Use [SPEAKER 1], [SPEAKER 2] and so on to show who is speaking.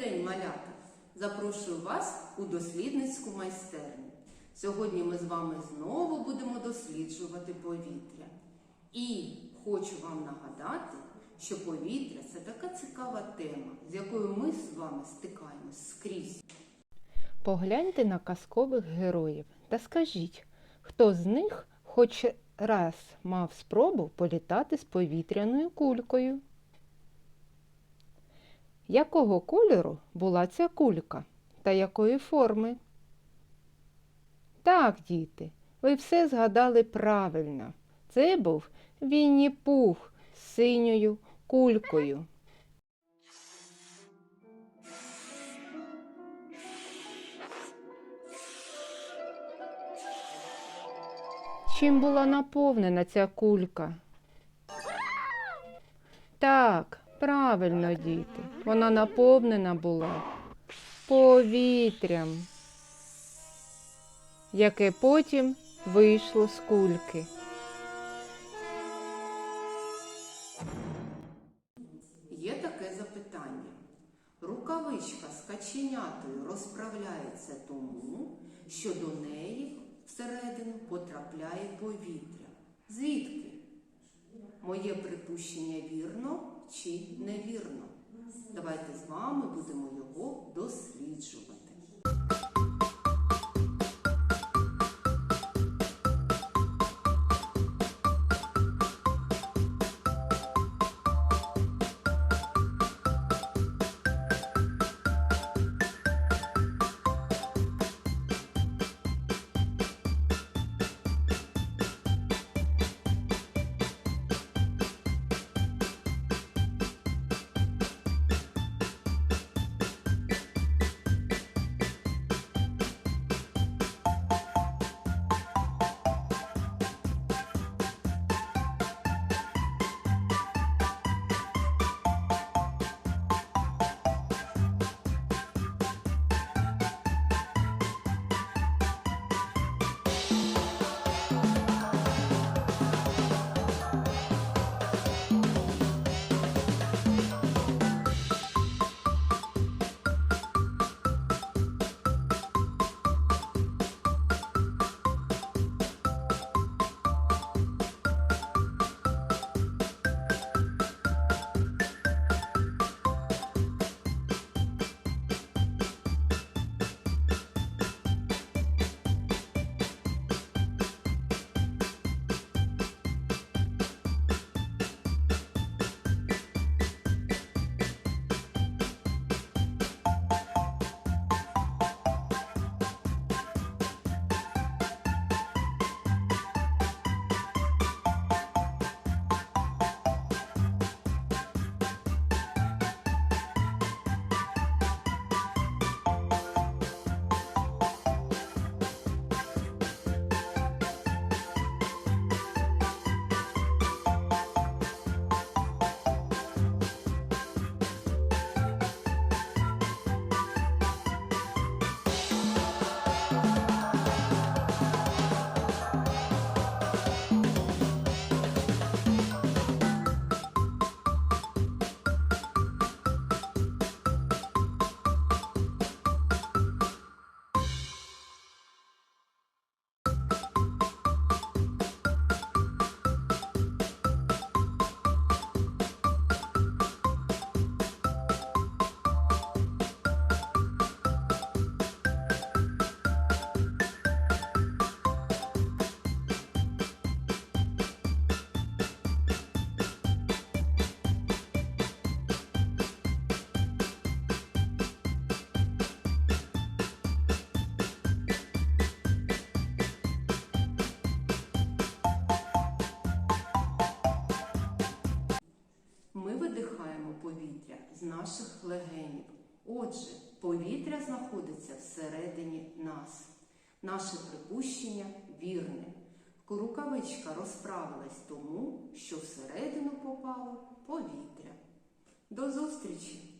[SPEAKER 1] день, малята! Запрошую вас у дослідницьку майстерню. Сьогодні ми з вами знову будемо досліджувати повітря. І хочу вам нагадати, що повітря це така цікава тема, з якою ми з вами стикаємось скрізь.
[SPEAKER 2] Погляньте на казкових героїв та скажіть, хто з них хоч раз мав спробу політати з повітряною кулькою? Якого кольору була ця кулька та якої форми? Так, діти, ви все згадали правильно. Це був Вінні Пух з синьою кулькою. Чим була наповнена ця кулька? Так, правильно, діти. Вона наповнена була повітрям, яке потім вийшло з кульки.
[SPEAKER 1] Є таке запитання. Рукавичка з каченятою розправляється тому, що до неї всередину потрапляє повітря. Звідки? Моє припущення вірно чи невірно? Давайте з вами будемо його досліджувати. З наших легенів. Отже, повітря знаходиться всередині нас. Наше припущення вірне. Рукавичка розправилась тому, що всередину попало повітря. До зустрічі!